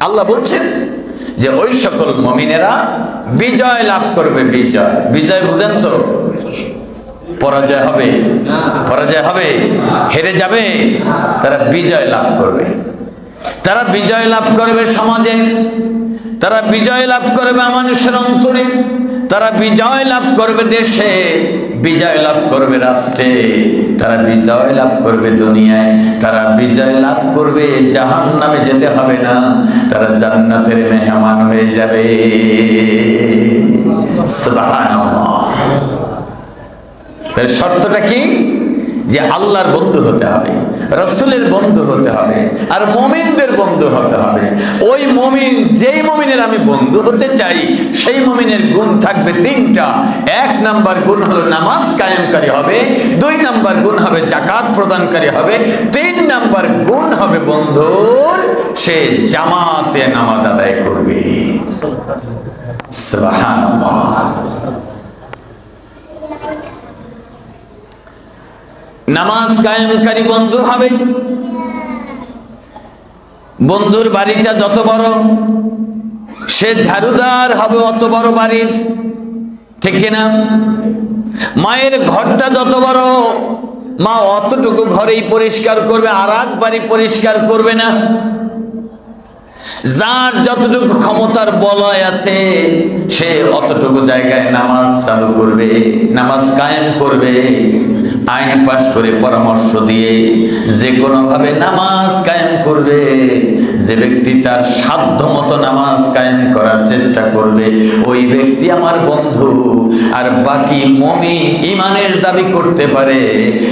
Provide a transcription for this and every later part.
আল্লাহ বলছেন যে ওই সকল মমিনেরা বিজয় লাভ করবে, বিজয়। বিজয় বুঝেন তো? পরাজয় হবে? পরাজয় হবে? হেরে যাবে? তারা বিজয় লাভ করবে। তারা বিজয় লাভ করবে সমাজে। তারা বিজয় লাভ করবে মানুষের অন্তরে। তারা বিজয় লাভ করবে দেশে। বিজয় লাভ করবে রাষ্ট্রে, তারা বিজয় লাভ করবে দুনিয়ায়, তারা বিজয় লাভ করবে জাহান নামে যেতে হবে না, তারা জান্নাতের মেহমান হয়ে যাবে। শর্তটা কি? যে আল্লাহর বন্ধু হতে হবে, রসুলের বন্ধু হতে হবে, আর মমিনদের বন্ধু হতে হবে। ওই মমিন, যেই মমিনের আমি বন্ধু হতে চাই, সেই মমিনের গুণ থাকবে তিনটা। এক নাম্বার গুণ হলো নামাজ কায়েমকারী হবে, দুই নাম্বার গুণ হবে জাকাত প্রদানকারী হবে, তিন নাম্বার গুণ হবে বন্ধুর, সে জামাতে নামাজ আদায় করবে। সুবহানাল্লাহ। নামাজ কায়েমকারী বন্ধু হবে। বন্ধুর বাড়িটা যত বড়, সে ঝাড়ুদার হবে অত বড় বাড়ির, ঠিক কিনা? মায়ের ঘরটা যত বড়, মা অতটুকু ঘরেই পরিষ্কার করবে, আর বাড়ি পরিষ্কার করবে না। যার যতটুকু ক্ষমতার বলয় আছে, সে অতটুকু জায়গায় নামাজ চালু করবে, নামাজ কায়েম করবে, আইন পাশ করে পরামর্শ দিয়ে যে কোনোভাবে নামাজ কায়েম করবে, যে ব্যক্তি তার সাধ্য মতো নামাজ কায়েম করার চেষ্টা করবে, ওই ব্যক্তি আমার বন্ধু। আর বাকি মমি ইমানের দাবি করতে পারে,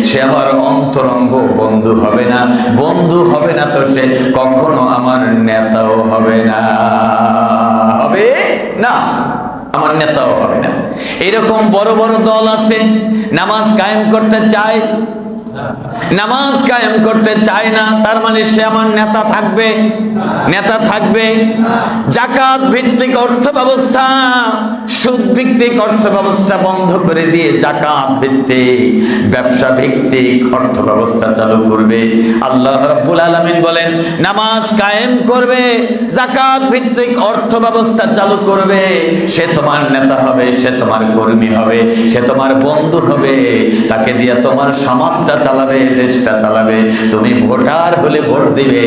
সে আমার অন্তরঙ্গ বন্ধু হবে না। বন্ধু হবে না তো সে কখনো আমার নেতাও হবে না। হবে না। আমার নেতাও হবে না। এরকম বড় বড় দল আছে, নামাজ কায়েম করতে চায় নামাজ কায়েম করতে চায় না, তার মানে সে আমার নেতা থাকবে নেতা থাকবে। জাকাত ভিত্তিক অর্থ ব্যবস্থা সুদ ভিত্তিক অর্থ ব্যবস্থা বন্ধ করে দিয়ে জাকাত ভিত্তিক, ব্যবসা ভিত্তিক অর্থ ব্যবস্থা চালু করবে। আল্লাহ রাব্বুল আলামিন বলেন, নামাজ কায়েম করবে জাকাত ভিত্তিক অর্থ ব্যবস্থা চালু করবে। সে তোমার নেতা হবে, সে তোমার কর্মী হবে, সে তোমার বন্ধু হবে। তাকে দিয়ে তোমার সমাজটা চালাবে, দেশটা চালাবে। তুমি ভোটার হলে ভোট দিবে,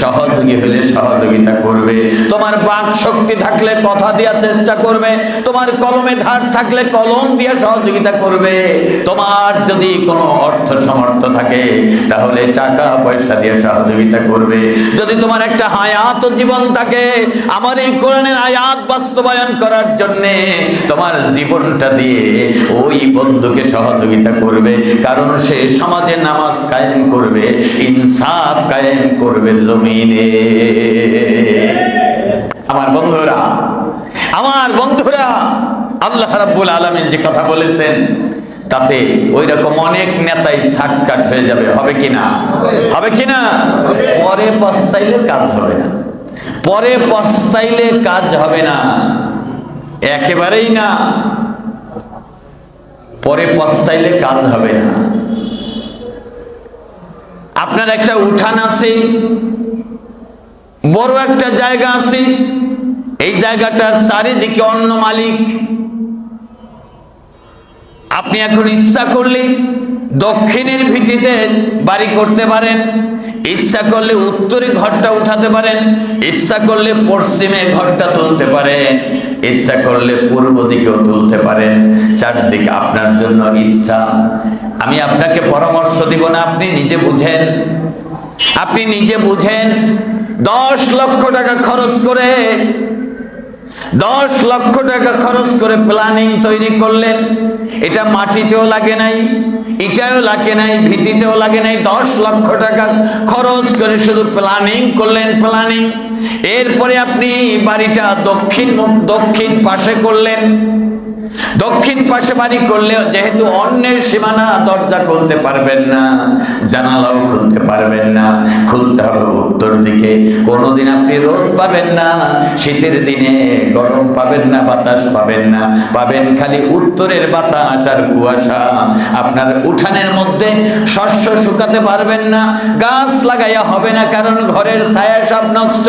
সহযোগী হলে সহযোগিতা করবে। তোমার বাক শক্তি থাকলে কথা দেওয়ার চেষ্টা করবে, তোমার কলমে ধার থাকলে কলম দিয়ে সহযোগিতা করবে। তোমার যদি কোনো অর্থ সমর্থ থাকে, তাহলে টাকা পয়সা দিয়ে সহযোগিতা করবে। যদি তোমার একটা হায়াত জীবন থাকে, আমার এই কোরআনের আয়াত বাস্তবায়ন করার জন্যে তোমার জীবনটা দিয়ে ওই বন্ধুকে সহযোগিতা করবে। কারণ সে সমাজে নামাজ কায়েম করবে, ইনসাফ কায়েম করবে জমিনে। আমার বন্ধুরা আমার বন্ধুরা, আল্লাহ রাব্বুল আলামিন যে কথা বলেছেন, তাতে ওই রকম অনেক নেতাই সাটকাট হয়ে যাবে। হবে কিনা হবে কিনা পরে পস্তাইলে কাজ হবে না। পরে পস্তাইলে কাজ হবে না। একেবারেই না। পরে পস্তাইলে কাজ হবে না। আপনার একটা উঠান আছে, বড় একটা জায়গা আছে, এই জায়গাটার চারিদিকে অন্য মালিক। আপনি এখন ইচ্ছা করলে দক্ষিণের ভিটিতে বাড়ি করতে পারেন, ইচ্ছা করলে উত্তরে ঘরটা উঠাতে পারেন, ইচ্ছা করলে পশ্চিমে ঘরটা তুলতে পারেন, ইচ্ছা করলে পূর্ব দিকেও তুলতে পারেন। চারদিকে আপনার জন্য ইচ্ছা। আমি আপনাকে পরামর্শ দিব না, আপনি নিজে বুঝেন। আপনি নিজে বুঝেন, দশ লক্ষ টাকা খরচ করে, দশ লক্ষ টাকা খরচ করে প্ল্যানিং তৈরি করলেন। এটা মাটিতেও লাগে নাই ইটাও লাগে নাই ভিটিতেও লাগে নাই। দশ লক্ষ টাকা খরচ করে শুধু প্ল্যানিং করলেন প্ল্যানিং এরপরে আপনি বাড়িটা দক্ষিণ দক্ষিণ পাশে করলেন। দক্ষিণ পাশে বাড়ি করলে যেহেতু অন্যের সীমানা দরজা খুলতে পারবেন না, জানালাও খুলতে পারবেন না, খুলতে হবে উত্তর দিকে। কোনোদিন আপনি রোদ পাবেন না, শীতের দিনে গরম পাবেন না, বাতাস পাবেন না। পাবেন খালি উত্তরের বাতাস আর কুয়াশা। আপনার উঠানের মধ্যে শস্য শুকাতে পারবেন না, গাছ লাগাইয়া হবে না, কারণ ঘরের ছায়া সব নষ্ট।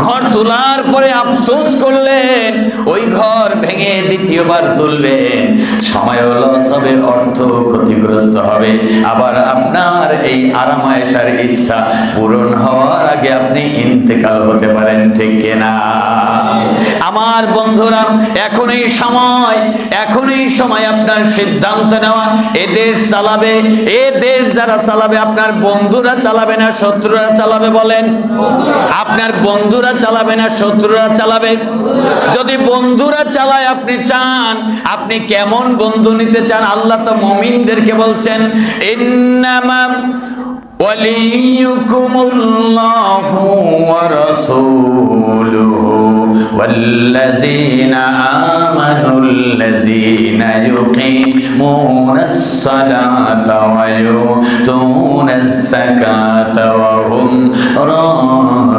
ঘর তোলার পরে আফসোস করলেন ওই ঘর ভেঙে দ্বিতীয়বার তুলবেন সময় লস অর্থ ক্ষতিগ্রস্ত হবে। আবার আপনার এই ইচ্ছা পূরণ হওয়ার আগে আপনি ইন্তেকাল হতে পারেন, ঠিক কিনা? আমার বন্ধুরা সময় সময় আপনার সিদ্ধান্ত নেওয়া। এ দেশ চালাবে, এ দেশ যারা চালাবে, আপনার বন্ধুরা চালাবে না, শত্রুরা চালাবে বলেন? আপনার বন্ধুরা চালাবে না, শত্রুরা চালাবে? যদি বন্ধুরা চালায় আপনি চান, আপনি কেমন বন্ধু নিতে চান আল্লাহ তো মমিনদেরকে বলছেন ইন্নামা وليكم الله ورسوله والذين آمنوا الذين يقيمون الصلاة ويؤتون الزكاة وهم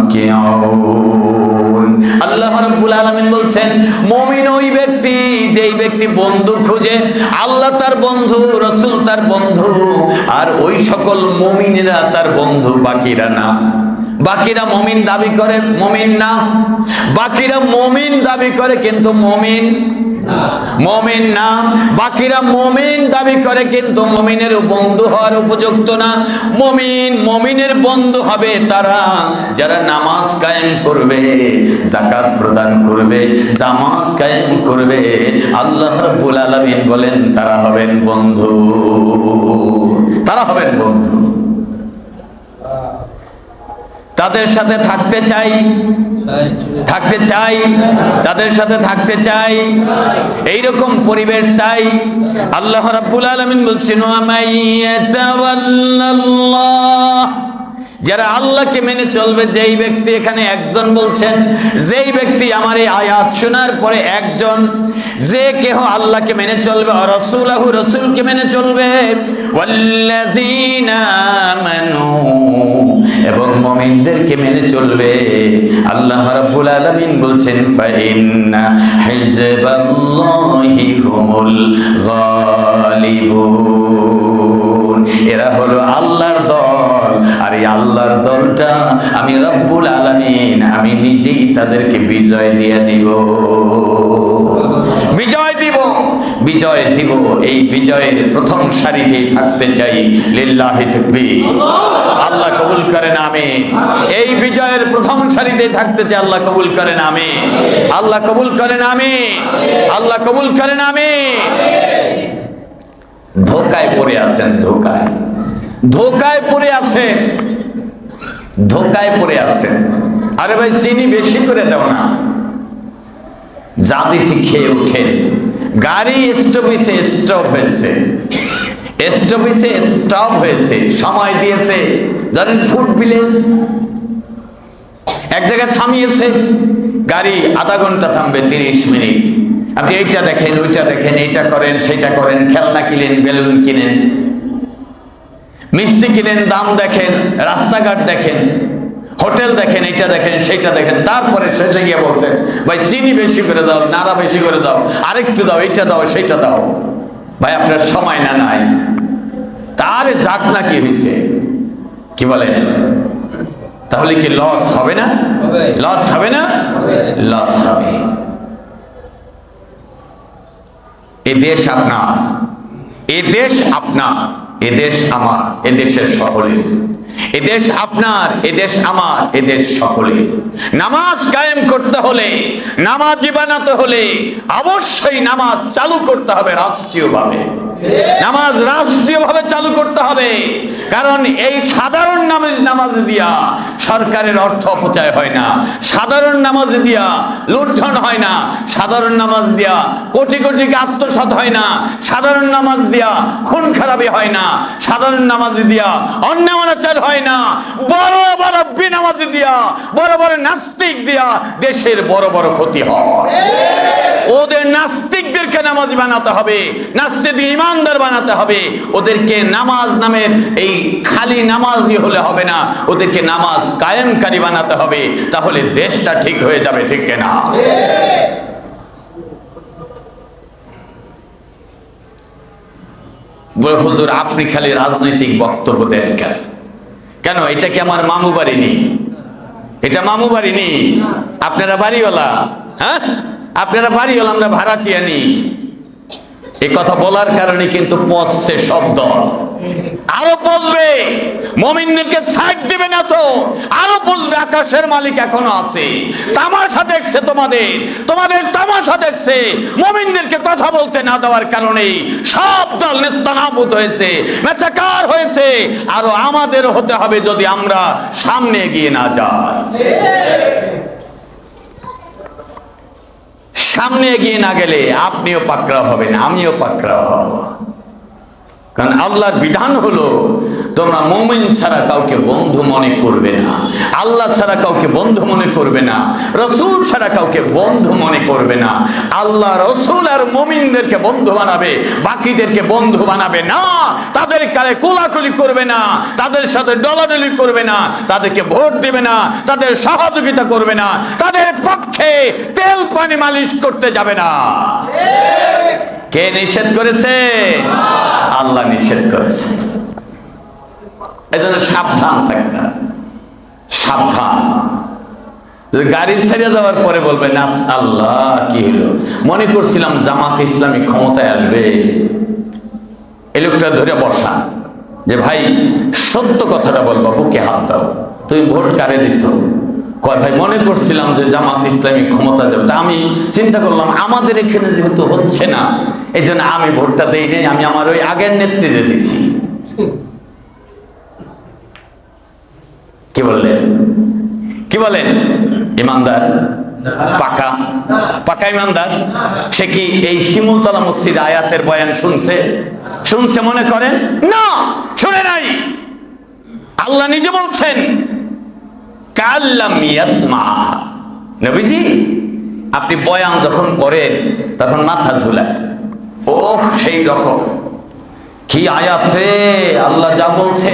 راكعون আল্লাহ রাব্বুল আলামিন বলছেন মুমিন ওই ব্যক্তি যেই ব্যক্তি বন্ধু খুঁজে, আল্লাহ তার বন্ধু, রসুল তার বন্ধু, আর ওই সকল মমিনেরা তার বন্ধু, বাকিরা না। বাকিরা মমিন দাবি করে, মমিন না। বাকিরা মমিন দাবি করে, কিন্তু মমিন মমিন না। বাকিরা মমিন দাবি করে, কিন্তু মমিনের বন্ধু হওয়ার উপযুক্ত না। মমিন মমিনের বন্ধু হবে তারা যারা নামাজ কায়েম করবে জাকাত প্রদান করবে, জামাত কায়েম করবে। আল্লাহ রাব্বুল আলামিন বলেন, তারা হবেন বন্ধু। তারা হবেন বন্ধু। তাদের সাথে থাকতে চাই। থাকতে চাই, তাদের সাথে থাকতে চাই। এইরকম পরিবেশ চাই। আল্লাহ রাব্বুল আলামিন বলছেন যারা আল্লাহকে মেনে চলবে, যেই ব্যক্তি এখানে একজন বলছেন, যেই ব্যক্তি আমার এই আয়াত শোনার পরে একজন, যে কেহ আল্লাহকে মেনে চলবে রসুলাহু রসুলকে মেনে চলবে, ওয়াল্লাযীনা আমানু। এবং মমিনদেরকে মেনে চলবে। আল্লাহ রাব্বুল আলামিন বলছেন, ফাইন্না হিজবাল্লাহি হুমুল গালিবুন। এরা হলো আল্লাহর দল। আর এই আল্লাহর দলটা আমি রব্বুল আলামিন, আমি নিজেই তাদেরকে বিজয় দিয়ে দিব। দিব বিজয় দিব, এই বিজয়ের প্রথম সারিতেই থাকতে চাই লিল্লাহি তাকবীর। আল্লাহ কবুল করেন আমি এই বিজয়ের প্রথম সারিতে থাকতে চাই, আল্লাহ কবুল করেন আমি আল্লাহ কবুল করেন আমি আল্লাহ কবুল করেন আমি ধোকায় পড়ে আছেন, ধোকায়। ধোকায় পড়ে আছেন। ধোকায় পড়ে আছেন। আরে ভাই, চিনি বেশি করে দাও না। যা দিছি খেয়ে উঠেন গাড়ি স্টপিসে স্টপ হয়েছে। স্টপিসে স্টপ হয়েছে, সময় দিয়েছে। ধরেন ফুড ভিলেজ, এক জায়গায় থামিয়েছে, গাড়ি আধা ঘণ্টা থামবে, তিরিশ মিনিট। আপনি এইটা দেখেন, ওইটা দেখেন, এইটা করেন, সেটা করেন, খেলনা কিনেন, বেলুন কিনেন। মিষ্টি কিনেন, দাম দেখেন, রাস্তাঘাট দেখেন। হোটেল দেখেন এইটা দেখেন সেইটা দেখেন। তারপরে শেষে গিয়ে বলছেন ভাই চিনি বেশি করে দাও নাড়া বেশি করে দাও। আরেকটু দাও এইটা দাও সেইটা দাও। ভাই আপনার সময় না নাই। তার যাক না কি হয়েছে কি বলেন? তাহলে কি লস হবে না? লস হবে না? লস হবে। এ দেশ আপনার। এ দেশ আপনার। এ দেশ আমার। এ দেশের সকলের এ দেশ আপনার এদেশ আমার এদেশ সকলে সকলের। নামাজ কায়েম করতে হলে, নামাজি বানাতে হলে অবশ্যই নামাজ চালু করতে হবে রাষ্ট্রীয়ভাবে। নামাজ রাষ্ট্রীয়ভাবে চালু করতে হবে। কারণ এই সাধারণ নামাজ নামাজ দিয়া সরকারের অর্থ অপচয় হয় না। সাধারণ নামাজ দিয়া লুণ্ঠন হয় না। সাধারণ নামাজ দিয়া কোটি কোটিকে আত্মসাৎ হয় না। সাধারণ নামাজ দিয়া খুন খারাপি হয় না। সাধারণ নামাজ দিয়া অন্যায় অনাচার হয় না। বড় বড় বিনামাজি দিয়া, বড় বড় নাস্তিক দিয়া দেশের বড় বড় ক্ষতি হয়। ওদের নাস্তিকদেরকে নামাজ বানাতে হবে নাস্তিক ইমানদার বানাতে হবে। ওদেরকে নামাজ নামের এই খালি নামাজই হলে হবে না, ওদেরকে নামাজ কায়েমকারী বানাতে হবে, তাহলে দেশটা ঠিক হয়ে যাবে, ঠিক না হুজুর, আপনি খালি রাজনৈতিক বক্তব্য দেন কেন? কেন, এটা কি আমার মামু বাড়ি নেই এটা মামু বাড়ি নি? আপনারা বাড়িওয়ালা হ্যাঁ? আপনারা বাড়িওয়ালা, আমরা ভাড়াটিয়া নি? এ কথা বলার কারণে কিন্তু পচছে শব্দ। আরও পচবে। মমিনদেরকে সাইড দেবে না তো। আরও পচবে। আকাশের মালিক এখনও আছে। তামাশা দেখছে তোমাদের। তোমাদের তামাশা দেখছে। মমিনদেরকে কথা বলতে না দেওয়ার কারণে সব দল নেস্তানাবুদ হয়েছে। মেচাকার হয়েছে। আরও আমাদের হতে হবে যদি আমরা সামনে এগিয়ে না যাই। সামনে এগিয়ে না গেলে আপনিও পাকড়াও হবেন আমিও পাকড়াও হব। কারণ আল্লাহর বিধান হলো তোমরা মুমিন ছাড়া কাউকে বন্ধু মনে করবে না। আল্লাহ ছাড়া কাউকে বন্ধু মনে করবে না। রসুল ছাড়া কাউকে বন্ধু মনে করবে না। আল্লাহ, রসুল আর মুমিনদেরকে বন্ধু বানাবে, বাকিদেরকে বন্ধু বানাবে না। তাদের কালে কোলাকুলি করবে না, তাদের সাথে ডলাডলি করবে না, তাদেরকে ভোট দেবে না, তাদের সহযোগিতা করবে না, তাদের পক্ষে তেল পানি মালিশ করতে যাবে না। কে নিষেধ করেছে? আল্লাহ নিষেধ করেছে। এজন্য সাবধান থাকতে হবে। সাবধান। গাড়ি ছেড়ে যাওয়ার পরে বলবে না আল্লাহ, কি হলো? মনে করছিলাম জামাত ইসলামী ক্ষমতায় আসবে। এই লোকটা ধরে বসা। যে, ভাই, সত্য কথাটা বলব, বুকে হাত দাও। তুমি ভোট কারে দিছ? কয়, ভাই, মনে করছিলাম যে জামাত ইসলামী ক্ষমতা যাবে। তা আমি চিন্তা করলাম, আমাদের এখানে যেহেতু হচ্ছে না এই আমি ভোটটা দেই নাই, আমি আমার ওই আগের নেত্রীরে দিছি। কি বললেন? কি বলেন? ইমানদার? পাকা? পাকা ইমানদার? সে কি এই শিমুলতলা মসজিদ আয়াতের বয়ান শুনছে? শুনছে মনে করেন না, শুনে নাই। আল্লাহ নিজে বলছেন আপনি বয়ান যখন করেন, তখন মাথা ঝুলায়। ও সেই রকম। কি আয়াত রে, আল্লাহ যা বলছে।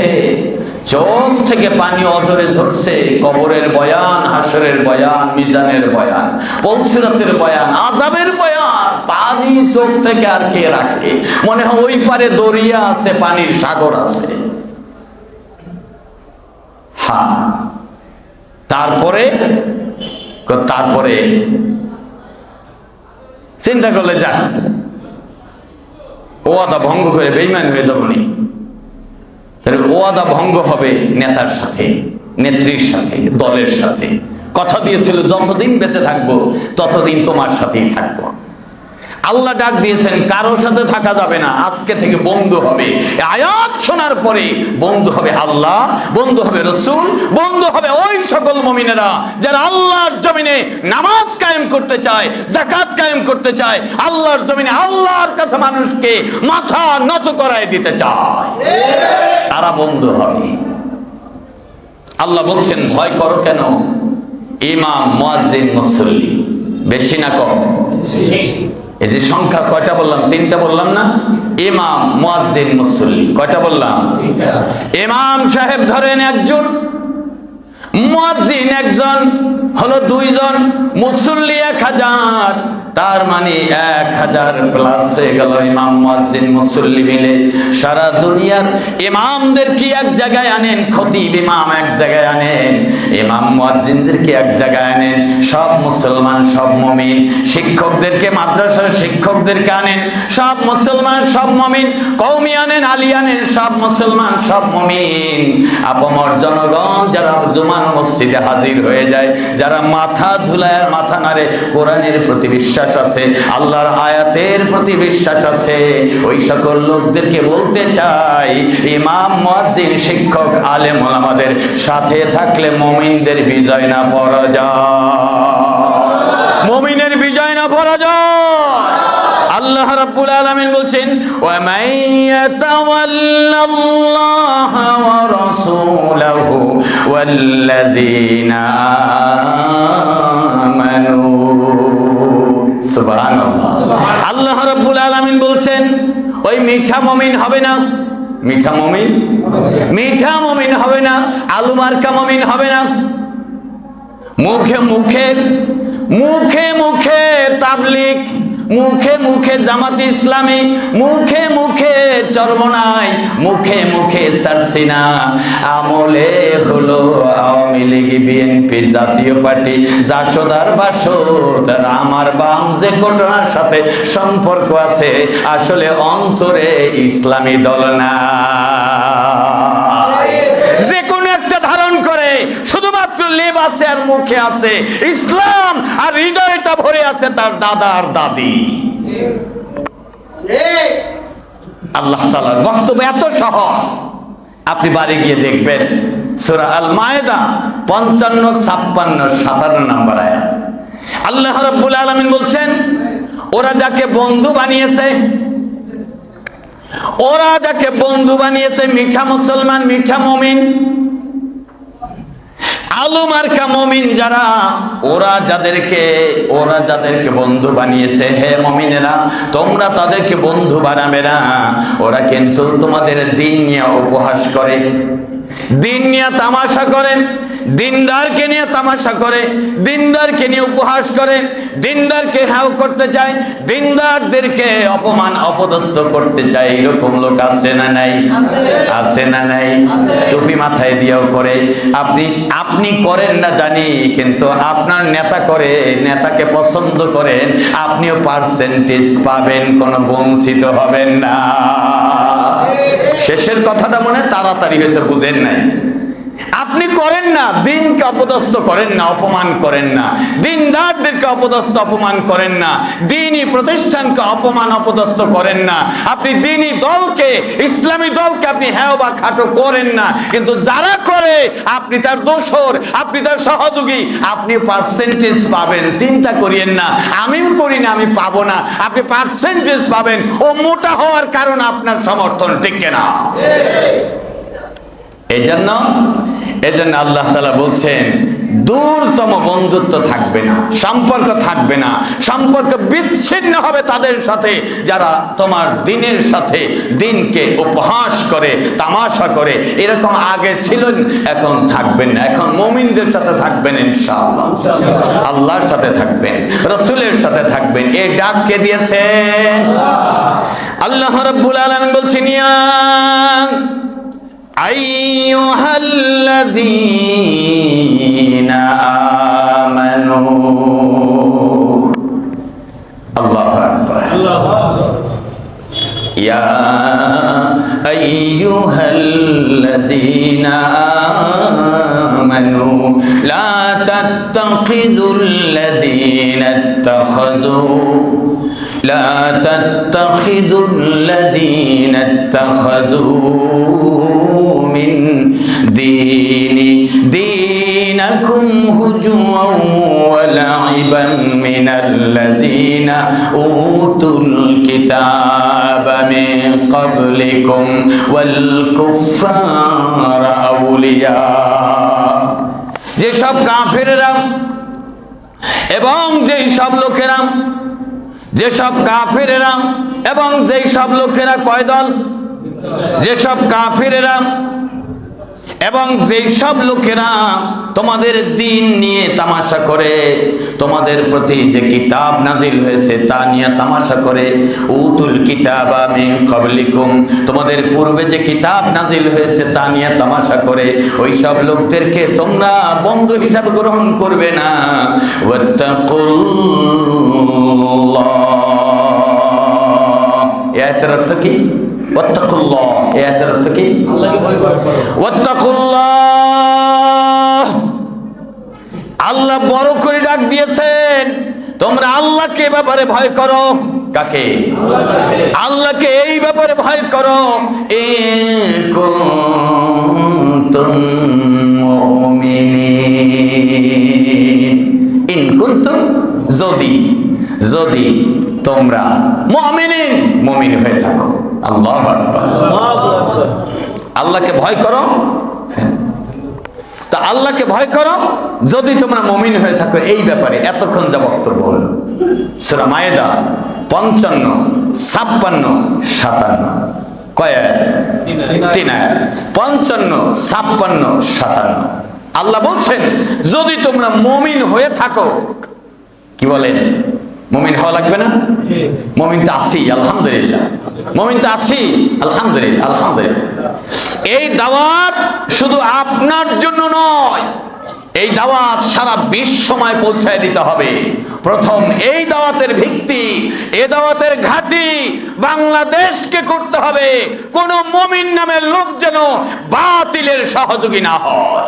চোখ থেকে পানি অজরে ঝরছে, কবরের বয়ান, হাসরের বয়ান, মিজানের বয়ান পৌঁছরাতের বয়ান আজাবের বয়ান, পানি চোখ থেকে আর কে রাখে? মনে হয় ওই পারে দরিয়া আছে, পানির সাগর আছে। হ্যাঁ তারপরে? তারপরে? চিন্তা করলে যা। ওয়াদা ভঙ্গ করে বেইমান হয়ে যাবনি তাহলে ওয়াদা ভঙ্গ হবে নেতার সাথে, নেত্রীর সাথে, দলের সাথে। কথা দিয়েছিল, যতদিন বেঁচে থাকব, ততদিন তোমার সাথেই থাকব। আল্লাহ ডাক দিয়েছেন, কারোর সাথে থাকা যাবে না, আজকে থেকে বন্ধু হবে। আয়াত শোনার পরে বন্ধু হবে আল্লাহ, বন্ধু হবে রসুল, বন্ধু হবে ওই সকল মমিনেরা যারা আল্লাহর জমিনে নামাজ কায়েম করতে চায় জাকাত কায়েম করতে চায়, আল্লাহর জমিনে আল্লাহর কাছে মানুষকে মাথা নত করায় দিতে চায়। তারা বন্ধু হবে। আল্লাহ বলছেন, ভয় করো কেন? ইমাম, মুয়াজ্জিন, মুসল্লি। বেশি না কম। এই যে সংখ্যা কয়টা বললাম? তিনটা বললাম না? ইমাম মুয়াজ্জিন মুসল্লি। কয়টা বললাম? ইমাম সাহেব ধরেন একজন মুয়াজ্জিন একজন হলো দুইজন মুসল্লি এক হাজার। তার মানে এক হাজার প্লাস হয়ে গেল ইমাম মুয়াজ্জিন মুসল্লি মিলে। সারা দুনিয়ার ইমামদের কি এক জায়গায় আনেন? খতিব ইমাম এক জায়গায় আনেন। ইমাম মুয়াজ্জিনদেরকে এক জায়গায় আনেন। সব মুসলমান, সব মমিন। শিক্ষকদেরকে মাদ্রাসার শিক্ষকদেরকে আনেন। সব মুসলমান, সব মমিন। কৌমি আনেন, আলী আনেন, সব মুসলমান, সব মমিন। আপমর জনগণ যারা জুমান মসজিদে হাজির হয়ে যায়, যারা মাথা ঝুলায় মাথা নাড়ে, কোরআনের প্রতি বিশ্বাস আছে, আল্লাহর আয়াতের প্রতি বিশ্বাস আছে। ওই সকল লোকদেরকে বলতে চাই, ইমাম, মুয়াজ্জিন, শিক্ষক, আলেম আমাদের সাথে থাকলে মুমিনদের বিজয় না পরাজয় মুমিনের বিজয় না পরাজয় আল্লাহ রাব্বুল আলামিন বলছেন ওয়া মান ওয়া রাসূলাহু ওয়াল্লাযীনা আমানু। আল্লাহ রব্বুল আলমিন বলছেন ওই মিঠা মমিন হবে না। মিঠা মমিন? মিঠা মমিন হবে না আলু মার্কা মমিন হবে না। মুখে মুখে মুখে মুখে তাবলিক মুখে মুখে জামাত ইসলামী, মুখে মুখে চরমনাই, মুখে মুখে সারসিনা। আমলে হলো আওয়ামী লীগ, বিএনপি জাতীয় পার্টি। জাসদার বাসদ আমার বাম যে ঘটনার সাথে সম্পর্ক আছে, আসলে অন্তরে ইসলামী দল না যে কোনো একটা ধারণ করে শুধুমাত্র লেব আছে আর মুখে আছে। ইসলাম আর হৃদয়টা ভরে আছে তার দাদা। আর দাদি আল্লাহ তালার বক্তব্য এত সহজ। আপনি বাড়ি গিয়ে দেখবেন সুরা আল মায়েদা পঞ্চান্ন ছাপ্পান্ন সাতান্ন নাম্বার আয়াত। আল্লাহ রব্বুল আলমিন বলছেন ওরা যাকে বন্ধু বানিয়েছে ওরা যাকে বন্ধু বানিয়েছে মিঠা মুসলমান মিঠা মমিন মমিন যারা, ওরা যাদেরকে ওরা যাদেরকে বন্ধু বানিয়েছে, হে তোমরা তাদেরকে বন্ধু বানাবে না। ওরা কিন্তু তোমাদের দিন নিয়ে উপহাস করে। দিন নিয়ে তামাশা করেন দিনদারকে নিয়ে তামাশা করে দিনদারকে নিয়ে উপহাস করে দিনদারকে হ্যাও করতে চায় দিনদারদেরকে অপমান অপদস্থ করতে চায়। এরকম লোক আছে না নাই? আছে। না নাই? টুপি মাথায় দিয়েও করে। আপনি আপনি করেন না জানি কিন্তু আপনার নেতা করে নেতাকে পছন্দ করেন আপনিও পার্সেন্টেজ পাবেন কোনো বঞ্চিত হবেন না। শেষের কথাটা মনে হয় তাড়াতাড়ি হয়েছে বুঝেন নাই। আপনি করেন না, দিনকে অপদস্থ করেন না, অপমান করেন না। দিনদারদেরকে অপদস্থ, অপমান করেন না। দিনই প্রতিষ্ঠানকে অপমান, অপদস্থ করেন না। আপনি দিনই দলকে, ইসলামী দলকে আপনি হ্যাঁ বা খাটো করেন না। কিন্তু যারা করে, আপনি তার দোষর, আপনি তার সহযোগী, আপনি পার্সেন্টেজ পাবেন। চিন্তা করিয়েন না। আমিও করি না, আমি পাবো না। আপনি পার্সেন্টেজ পাবেন। ও মোটা হওয়ার কারণ আপনার সমর্থন টিকে না। এই জন্য এজন্য আল্লাহ তালা বলছেন দূরতম বন্ধুত্ব থাকবে না সম্পর্ক থাকবে না সম্পর্ক বিচ্ছিন্ন হবে তাদের সাথে যারা তোমার দিনের সাথে দিনকে উপহাস করে তামাশা করে এরকম আগে ছিলেন এখন থাকবেন না এখন মমিনদের সাথে থাকবেন ইনশাআল্লাহ। আল্লাহর সাথে থাকবেন রসুলের সাথে থাকবেন এই ডাক কে দিয়েছেন? আল্লাহ। রব্বুল আলম বলছেন ইয়া أيها الذين آمنوا. الله أكبر. يا أيها الذين آمنوا لا تتخذوا الذين اتخذوا لا تتخذوا الذين اتخذوا. من دين دينكم هجوا ولعبا من الذين أوتوا الكتاب من قبلكم والكفار أولياء যেসব কাফেরেরা এবং যেই সব লোকেরা যেসব কাফেরেরা এবং যেই সব লোকেরা কয় দল যেসব কাফেরেরা এবং যেই সব লোকেরা তোমাদের দিন নিয়ে তামাশা করে, তোমাদের প্রতি যে কিতাব নাজিল হয়েছে তা নিয়ে তামাশা করে, উতুল কিতাব আমি কবলিকুম তোমাদের পূর্বে যে কিতাব নাজিল হয়েছে তা নিয়ে তামাশা করে, ওই সব লোকদেরকে তোমরা বন্ধু হিসাবে গ্রহণ করবে না। অর্থ কি? ওয়াত্তাকুল্লাহ। এই আয়াতের অর্থ কি? আল্লাহকে ভয় করো। ওয়াত্তাকুল্লাহ। আল্লাহ বড় করে ডাক দিয়েছেন। তোমরা আল্লাহকে ব্যাপারে ভয় করো। কাকে? আল্লাহকে এই ব্যাপারে ভয় করো। এ যদি যদি তোমরা মুমিনিন মুমিন হয়ে থাকো। আল্লাহু আল্লাহকে ভয় করো তা আল্লাহকে ভয় করো যদি তোমরা মমিন হয়ে থাকো এই ব্যাপারে এতক্ষণ যা বক্তব্য হল। সুরা মায়েদা পঞ্চান্ন ছাপ্পান্ন সাতান্ন? তিন পঞ্চান্ন ছাপ্পান্ন সাতান্ন। আল্লাহ বলছেন যদি তোমরা মমিন হয়ে থাকো কি বলেন? মমিন হওয়া লাগবে না? মমিন তো আসি আলহামদুলিল্লাহ। মমিন তো আসি আলহামদুলিল্লাহ আলহামদুলিল্লাহ। এই দাওয়াত শুধু আপনার জন্য নয় এই দাওয়াত সারা বিশ্বময় পৌঁছায় দিতে হবে। প্রথম এই দাওয়াতের ভিত্তি, এ দাওয়াতের ঘাঁটি বাংলাদেশকে করতে হবে। কোন মমিন নামের লোক যেন বাতিলের সহযোগী না হয়,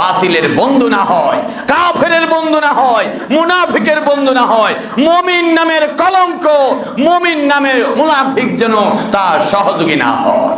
বাতিলের বন্ধু না হয় কাফের বন্ধু না হয়, মুনাফিকের বন্ধু না হয়, মমিন নামের কলঙ্ক, মমিন নামের মুনাফিক যেন তার সহযোগী না হয়।